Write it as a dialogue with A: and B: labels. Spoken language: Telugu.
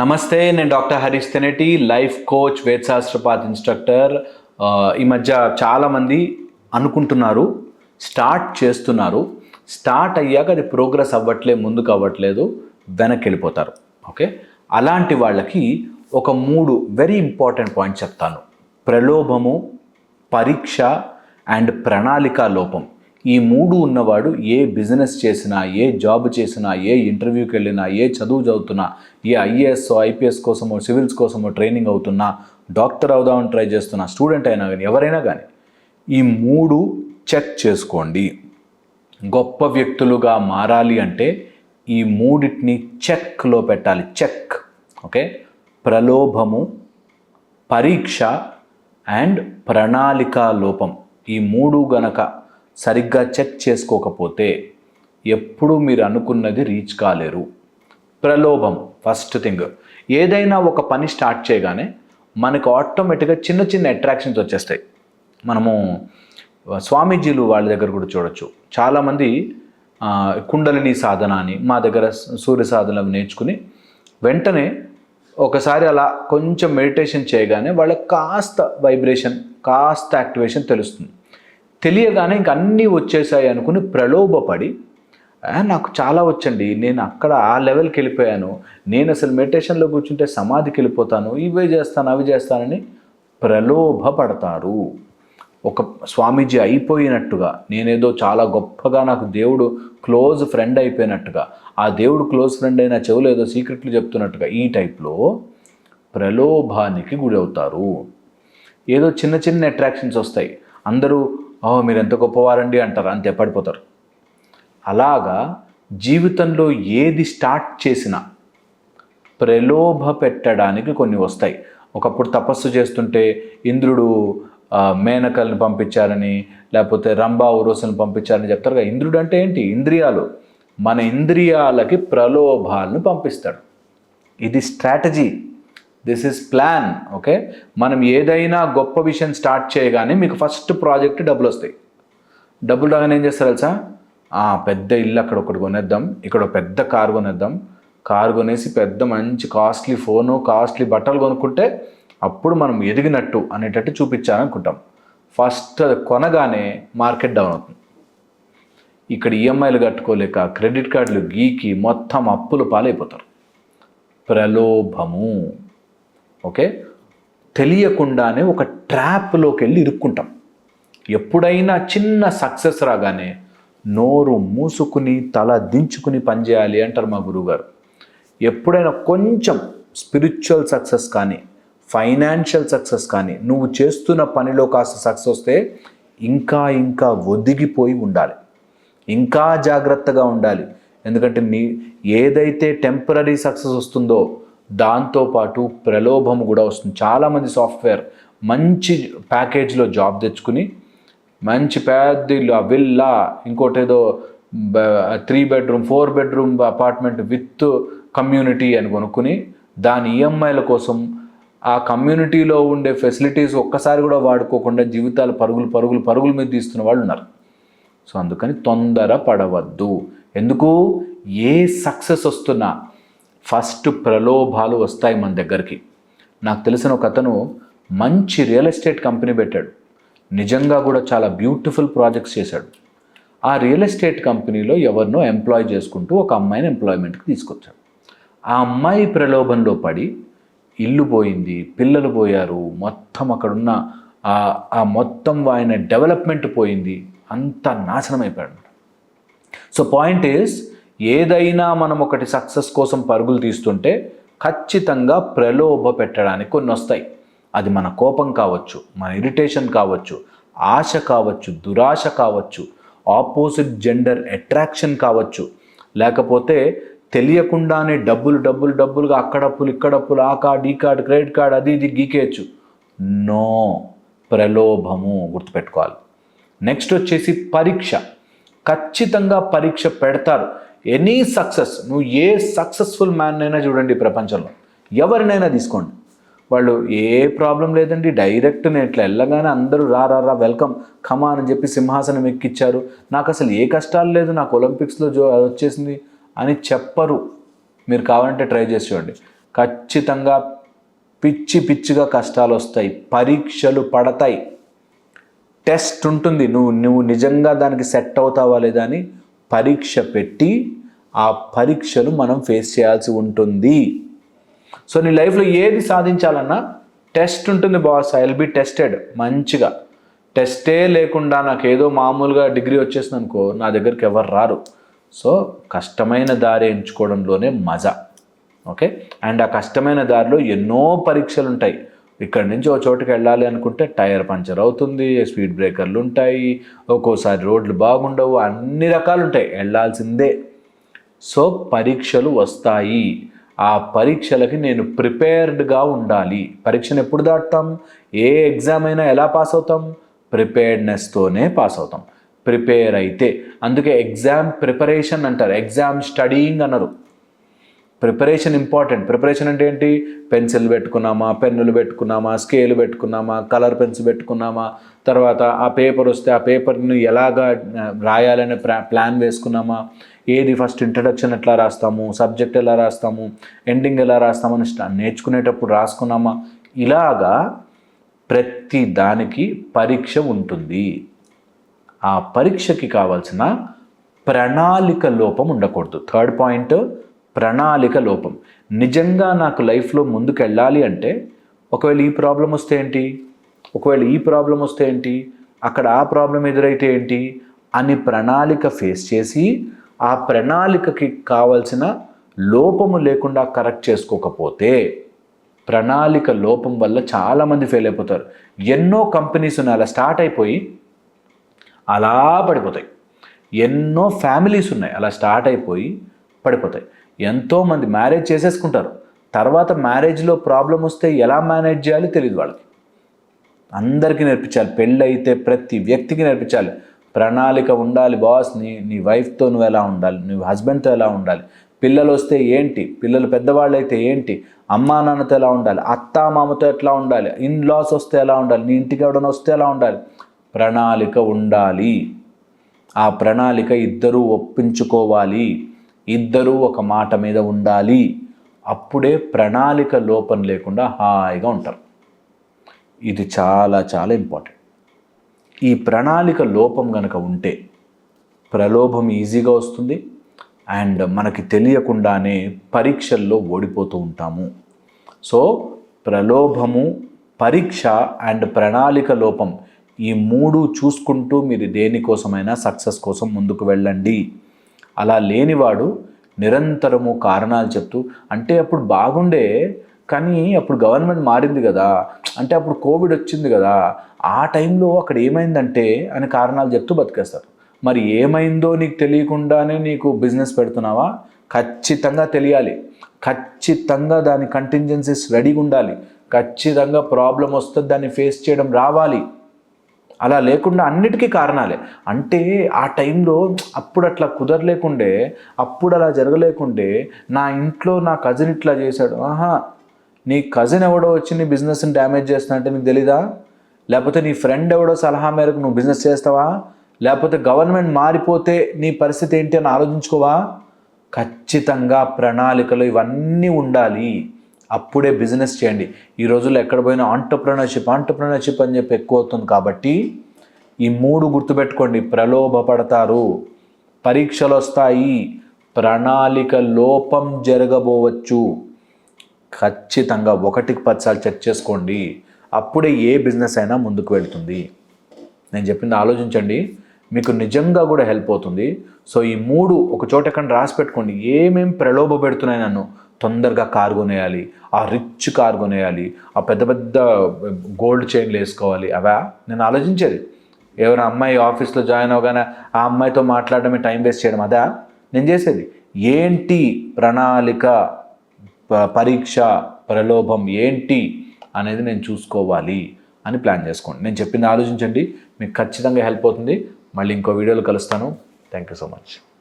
A: నమస్తే నేను doctor Harish Teneti life coach వేదశాస్త్రపాత్ instructor. ఈ మధ్య చాలామంది అనుకుంటున్నారు స్టార్ట్ చేస్తున్నారు. స్టార్ట్ అయ్యాక అది ప్రోగ్రెస్ అవ్వట్లే ముందుకు అవ్వట్లేదు వెనక్కి వెళ్ళిపోతారు ఓకే? అలాంటి వాళ్ళకి ఒక మూడు వెరీ ఇంపార్టెంట్ పాయింట్స్ చెప్తాను. ప్రలోభము పరీక్ష అండ్ ప్రణాళిక లోపం. ఈ మూడు ఉన్నవాడు ఏ బిజినెస్ చేసినా ఏ జాబ్ చేసినా ఏ ఇంటర్వ్యూకి వెళ్ళినా ఏ చదువు చదువుతున్నా ఏ ఐఏఎస్ ఐపీఎస్ కోసమో సివిల్స్ కోసమో ట్రైనింగ్ అవుతున్నా డాక్టర్ అవుదామని ట్రై చేస్తున్నా స్టూడెంట్ అయినా కానీ ఎవరైనా కానీ ఈ మూడు చెక్ చేసుకోండి. గొప్ప వ్యక్తులుగా మారాలి అంటే ఈ మూడిటిని చెక్లో పెట్టాలి. Check okay? ప్రలోభము పరీక్ష అండ్ ప్రణాళిక లోపం. ఈ మూడు గనక సరిగ్గా చెక్ చేసుకోకపోతే ఎప్పుడు మీరు అనుకున్నది రీచ్ కాలేరు. ప్రలోభం ఫస్ట్ థింగ్ ఏదైనా ఒక పని స్టార్ట్ చేయగానే మనకు ఆటోమేటిక్గా చిన్న చిన్న అట్రాక్షన్స్ వచ్చేస్తాయి. మనము స్వామీజీలు వాళ్ళ దగ్గర కూడా చూడొచ్చు. చాలామంది కుండలిని సాధన అని మా దగ్గర సూర్య సాధన నేర్చుకుని వెంటనే ఒకసారి అలా కొంచెం మెడిటేషన్ చేయగానే వాళ్ళకి కాస్త వైబ్రేషన్ కాస్త యాక్టివేషన్ తెలుస్తుంది. తెలియగానే ఇంక అన్నీ వచ్చేసాయి అనుకుని ప్రలోభపడి నాకు చాలా వచ్చండి నేను అక్కడ ఆ లెవెల్కి వెళ్ళిపోయాను నేను అసలు మెడిటేషన్లో కూర్చుంటే సమాధికి వెళ్ళిపోతాను ఇవే చేస్తాను అవి చేస్తానని ప్రలోభపడతారు. ఒక స్వామీజీ అయిపోయినట్టుగా నేనేదో చాలా గొప్పగా నాకు దేవుడు క్లోజ్ ఫ్రెండ్ అయిపోయినట్టుగా ఆ దేవుడు క్లోజ్ ఫ్రెండ్ అయిన చెవులు ఏదో సీక్రెట్లు చెప్తున్నట్టుగా ఈ టైప్లో ప్రలోభానికి గురవుతారు. ఏదో చిన్న చిన్న అట్రాక్షన్స్ వస్తాయి. అందరూ ఓ మీరు ఎంత గొప్పవారండి అంటారు అంతే పడిపోతారు. అలాగా జీవితంలో ఏది స్టార్ట్ చేసినా ప్రలోభ పెట్టడానికి కొన్ని వస్తాయి. ఒకప్పుడు తపస్సు చేస్తుంటే ఇంద్రుడు మేనకల్ని పంపించారని లేకపోతే రంభా ఉరోసుని పంపించారని చెప్తారు కదా ఇంద్రుడు అంటే ఏంటి? ఇంద్రియాలు. మన ఇంద్రియాలకి ప్రలోభాలను పంపిస్తాడు. ఇది strategy. This is plan okay మనం ఏదైనా గొప్ప విషయం స్టార్ట్ చేయగానే మీకు ఫస్ట్ ప్రాజెక్ట్ డబ్బులు వస్తాయి. డబ్బులు రాగానే ఏం చేస్తారు తెలుసా? పెద్ద ఇల్లు అక్కడ ఒకటి కొనేద్దాం ఇక్కడ ఒక పెద్ద కారు కొనేద్దాం. కారు కొనేసి పెద్ద మంచి కాస్ట్లీ ఫోను కాస్ట్లీ బట్టలు కొనుక్కుంటే అప్పుడు మనం ఎదిగినట్టు అనేటట్టు చూపించాలనుకుంటాం. ఫస్ట్ అది కొనగానే మార్కెట్ డౌన్ అవుతుంది. ఇక్కడ ఈఎంఐలు కట్టుకోలేక క్రెడిట్ కార్డులు గీకి మొత్తం అప్పులు పాలైపోతారు. ప్రలోభము. ఓకే? తెలియకుండానే ఒక ట్రాప్లోకి వెళ్ళి ఇరుక్కుంటాం. ఎప్పుడైనా చిన్న సక్సెస్ రాగానే నోరు మూసుకుని తల దించుకుని పనిచేయాలి అంటారు మా గురువుగారు. ఎప్పుడైనా కొంచెం స్పిరిచువల్ సక్సెస్ కానీ ఫైనాన్షియల్ సక్సెస్ కానీ నువ్వు చేస్తున్న పనిలో కాస్త సక్సెస్ వస్తే ఇంకా ఇంకా ఒదిగిపోయి ఉండాలి. ఇంకా జాగ్రత్తగా ఉండాలి. ఎందుకంటే నీ ఏదైతే టెంపరీ సక్సెస్ వస్తుందో దాంతోపాటు ప్రలోభం కూడా వస్తుంది. చాలామంది సాఫ్ట్వేర్ మంచి ప్యాకేజ్లో జాబ్ తెచ్చుకుని మంచి పెద్ద ఇల్లు ఆ villa ఇంకోటేదో three bedroom four bedroom apartment with community అని కొనుక్కుని దాని ఈఎంఐల కోసం ఆ కమ్యూనిటీలో ఉండే ఫెసిలిటీస్ ఒక్కసారి కూడా వాడుకోకుండా జీవితాలు పరుగులు పరుగులు పరుగుల మీద తీస్తున్న వాళ్ళు ఉన్నారు. సో అందుకని తొందర పడవద్దు ఎందుకు? ఏ సక్సెస్ వస్తున్నా ఫస్ట్ ప్రలోభాలు వస్తాయి మన దగ్గరికి. నాకు తెలిసిన ఒక అతను మంచి రియల్ ఎస్టేట్ కంపెనీ పెట్టాడు. నిజంగా కూడా చాలా బ్యూటిఫుల్ ప్రాజెక్ట్స్ చేశాడు. ఆ రియల్ ఎస్టేట్ కంపెనీలో ఎవరినో ఎంప్లాయ్ చేసుకుంటూ ఒక అమ్మాయిని ఎంప్లాయ్మెంట్కి తీసుకొచ్చాడు. ఆ అమ్మాయి ప్రలోభంలో పడి ఇల్లు పోయింది పిల్లలు పోయారు మొత్తం అక్కడున్న ఆ- మొత్తం ఆయన డెవలప్మెంట్ పోయింది అంత నాశనం అయిపోయాడు. సో పాయింట్ ఈస్ ఏదైనా మనం ఒకటి సక్సెస్ కోసం పరుగులు తీస్తుంటే ఖచ్చితంగా ప్రలోభ పెట్టడానికి కొన్ని వస్తాయి. అది మన కోపం కావచ్చు మన ఇరిటేషన్ కావచ్చు ఆశ కావచ్చు దురాశ కావచ్చు ఆపోజిట్ జెండర్ అట్రాక్షన్ కావచ్చు. లేకపోతే తెలియకుండానే డబ్బులు డబ్బులు డబ్బులుగా అక్కడప్పులు ఇక్కడప్పులు ఆ కార్డ్ ఈ కార్డ్ క్రెడిట్ కార్డ్ అది ఇది గీకేయచ్చు. నో. ప్రలోభము గుర్తుపెట్టుకోవాలి. నెక్స్ట్ వచ్చేసి పరీక్ష. ఖచ్చితంగా పరీక్ష పెడతారు. ఎనీ సక్సెస్ నువ్వు ఏ సక్సెస్ఫుల్ మ్యాన్ అయినా చూడండి ప్రపంచంలో. ఎవరినైనా తీసుకోండి. వాళ్ళు ఏ ప్రాబ్లం లేదండి డైరెక్ట్ నేను ఇట్లా వెళ్ళగానే అందరూ రా రా రా వెల్కమ్ కమా అని చెప్పి సింహాసనం ఎక్కిచ్చారు. నాకు అసలు ఏ కష్టాలు లేదు నాకు ఒలింపిక్స్లో జో వచ్చేసింది అని చెప్పరు. మీరు కావాలంటే ట్రై చేసి చూడండి. ఖచ్చితంగా పిచ్చి పిచ్చిగా కష్టాలు వస్తాయి పరీక్షలు పడతాయి. టెస్ట్ ఉంటుంది. నువ్వు నువ్వు నిజంగా దానికి సెట్ అవుతావా లేదా అని పరీక్ష పెట్టి ఆ పరీక్షలు మనం ఫేస్ చేయాల్సి ఉంటుంది. సో నీ లైఫ్లో ఏది సాధించాలన్నా టెస్ట్ ఉంటుంది boss I will be tested మంచిగా టెస్టే లేకుండా నాకు ఏదో మామూలుగా డిగ్రీ వచ్చేసింది అనుకో నా దగ్గరికి ఎవరు రారు. సో కష్టమైన దారి ఎంచుకోవడంలోనే మజా. ఓకే అండ్ ఆ కష్టమైన దారిలో ఎన్నో పరీక్షలు ఉంటాయి. ఇక్కడి నుంచి ఒక చోటుకి వెళ్ళాలి అనుకుంటే టైర్ పంచర్ అవుతుంది స్పీడ్ బ్రేకర్లు ఉంటాయి ఒక్కోసారి రోడ్లు బాగుండవు అన్ని రకాలు ఉంటాయి. వెళ్ళాల్సిందే. సో పరీక్షలు వస్తాయి. ఆ పరీక్షలకి నేను ప్రిపేర్డ్గా ఉండాలి. పరీక్షను ఎప్పుడు దాటుతాం? ఏ ఎగ్జామ్ అయినా ఎలా పాస్ అవుతాం? ప్రిపేర్డ్నెస్తోనే పాస్ అవుతాం. ప్రిపేర్ అయితే. అందుకే ఎగ్జామ్ ప్రిపరేషన్ అంటారు. ఎగ్జామ్ స్టడీయింగ్ అన్నారు ప్రిపరేషన్ ఇంపార్టెంట్. ప్రిపరేషన్ అంటే ఏంటి? పెన్సిల్ పెట్టుకున్నామా? పెన్నులు పెట్టుకున్నామా? స్కేల్ పెట్టుకున్నామా? కలర్ పెన్సిల్ పెట్టుకున్నామా? తర్వాత ఆ పేపర్ వస్తే ఆ పేపర్ని ఎలాగా రాయాలనే ప్లా ప్లాన్ వేసుకున్నామా? ఏది ఫస్ట్ ఇంట్రడక్షన్ ఎట్లా రాస్తాము సబ్జెక్ట్ ఎలా రాస్తాము ఎండింగ్ ఎలా రాస్తామని నేర్చుకునేటప్పుడు రాసుకున్నామా? ఇలాగా ప్రతి దానికి పరీక్ష ఉంటుంది. ఆ పరీక్షకి కావాల్సిన ప్రణాళిక లోపం ఉండకూడదు. థర్డ్ పాయింట్ ప్రణాళిక లోపం. నిజంగా నాకు లైఫ్లో ముందుకు వెళ్ళాలి అంటే ఒకవేళ ఈ ప్రాబ్లం వస్తే ఏంటి? ఒకవేళ ఈ ప్రాబ్లం వస్తే ఏంటి? అక్కడ ఆ ప్రాబ్లం ఎదురైతే ఏంటి? అని ప్రణాళిక ఫేస్ చేసి ఆ ప్రణాళికకి కావాల్సిన లోపము లేకుండా కరెక్ట్ చేసుకోకపోతే ప్రణాళిక లోపం వల్ల చాలామంది ఫెయిల్ అయిపోతారు. ఎన్నో కంపెనీస్ ఉన్నాయి అలా స్టార్ట్ అయిపోయి అలా పడిపోతాయి. ఎన్నో ఫ్యామిలీస్ ఉన్నాయి అలా స్టార్ట్ అయిపోయి పడిపోతాయి. ఎంతోమంది మ్యారేజ్ చేసేసుకుంటారు. తర్వాత మ్యారేజ్లో ప్రాబ్లం వస్తే ఎలా మేనేజ్ చేయాలి తెలియదు వాళ్ళకి. అందరికీ నేర్పించాలి. పెళ్ళి అయితే ప్రతి వ్యక్తికి నేర్పించాలి. ప్రణాళిక ఉండాలి బాస్ నీ నీ వైఫ్తో నువ్వు ఎలా ఉండాలి? నీ హస్బెండ్తో ఎలా ఉండాలి? పిల్లలు వస్తే ఏంటి? పిల్లలు పెద్దవాళ్ళు అయితే ఏంటి? అమ్మా నాన్నతో ఎలా ఉండాలి? అత్త మామతో ఎట్లా ఉండాలి? ఇన్ లాస్ వస్తే ఎలా ఉండాలి? నీ ఇంటికి ఎవడన వస్తే ఎలా ఉండాలి? ప్రణాళిక ఉండాలి. ఆ ప్రణాళిక ఇద్దరూ ఒప్పించుకోవాలి. ఇద్దరూ ఒక మాట మీద ఉండాలి. అప్పుడే ప్రణాళిక లోపం లేకుండా హాయిగా ఉంటారు. ఇది చాలా చాలా ఇంపార్టెంట్ ఈ ప్రణాళిక లోపం గనక ఉంటే ప్రలోభం ఈజీగా వస్తుంది అండ్ మనకి తెలియకుండానే పరీక్షల్లో ఓడిపోతూ ఉంటాము. సో ప్రలోభము పరీక్ష అండ్ ప్రణాళిక లోపం ఈ మూడు చూసుకుంటూ మీరు దేనికోసమైనా సక్సెస్ కోసం ముందుకు వెళ్ళండి. అలా లేనివాడు నిరంతరము కారణాలు చెప్తూ అంటే అప్పుడు బాగుండే కానీ అప్పుడు గవర్నమెంట్ మారింది కదా. అంటే అప్పుడు కోవిడ్ వచ్చింది కదా. ఆ టైంలో అక్కడ ఏమైందంటే అని కారణాలు చెప్తూ బతికేస్తారు. మరి ఏమైందో నీకు తెలియకుండానే నీకు బిజినెస్ పెడుతున్నావా? ఖచ్చితంగా తెలియాలి. ఖచ్చితంగా దాని కంటింజెన్సీస్ రెడీగా ఉండాలి. ఖచ్చితంగా ప్రాబ్లం వస్తే దాన్ని ఫేస్ చేయడం రావాలి. అలా లేకుండా అన్నిటికీ కారణాలే. అంటే ఆ టైంలో అప్పుడు అట్లా కుదరలేకుండే అప్పుడు అలా జరగలేకుండే నా ఇంట్లో నా కజిన్ ఇట్లా చేశాడు. ఆహా నీ కజిన్ ఎవడో వచ్చి నీ బిజినెస్ని డ్యామేజ్ చేస్తున్నట్టే నీకు తెలీదా? లేకపోతే నీ ఫ్రెండ్ ఎవడో సలహా మేరకు నువ్వు బిజినెస్ చేస్తావా? లేకపోతే గవర్నమెంట్ మారిపోతే నీ పరిస్థితి ఏంటి అని ఆలోచించుకోవా? ఖచ్చితంగా ప్రణాళికలు ఇవన్నీ ఉండాలి. అప్పుడే బిజినెస్ చేయండి. ఈ రోజుల్లో ఎక్కడ పోయినా ఆంటర్ప్రినర్షిప్ ఆంటర్ప్రినర్షిప్ అని చెప్పి ఎక్కువ అవుతుంది కాబట్టి ఈ మూడు గుర్తుపెట్టుకోండి. ప్రలోభపడతారు. పరీక్షలు వస్తాయి. ప్రణాళిక లోపం జరగబోవచ్చు. ఖచ్చితంగా ఒకటికి పదిసార్లు చెక్ చేసుకోండి. అప్పుడే ఏ బిజినెస్ అయినా ముందుకు వెళ్తుంది. నేను చెప్పింది ఆలోచించండి. మీకు నిజంగా కూడా హెల్ప్ అవుతుంది. సో ఈ మూడు ఒక చోట ఎక్కడ రాసి పెట్టుకోండి. ఏమేం ప్రలోభ పెడుతున్నాయి నన్ను? తొందరగా కారు కొనేయాలి. ఆ రిచ్ కారు కొనేయాలి. ఆ పెద్ద పెద్ద గోల్డ్ చైన్లు వేసుకోవాలి. అవా? నేను ఆలోచించేది. ఎవరైనా అమ్మాయి ఆఫీస్లో జాయిన్ అవగానే ఆ అమ్మాయితో మాట్లాడడమే టైం వేస్ట్ చేయడం అదా? నేను చేసేది. ఏంటి ప్రణాళిక? పరీక్ష ప్రలోభం ఏంటి అనేది నేను చూసుకోవాలి అని ప్లాన్ చేసుకోండి. నేను చెప్పింది ఆలోచించండి. మీకు ఖచ్చితంగా హెల్ప్ అవుతుంది. మళ్ళీ ఇంకో వీడియోలో కలుస్తాను. Thank you so much.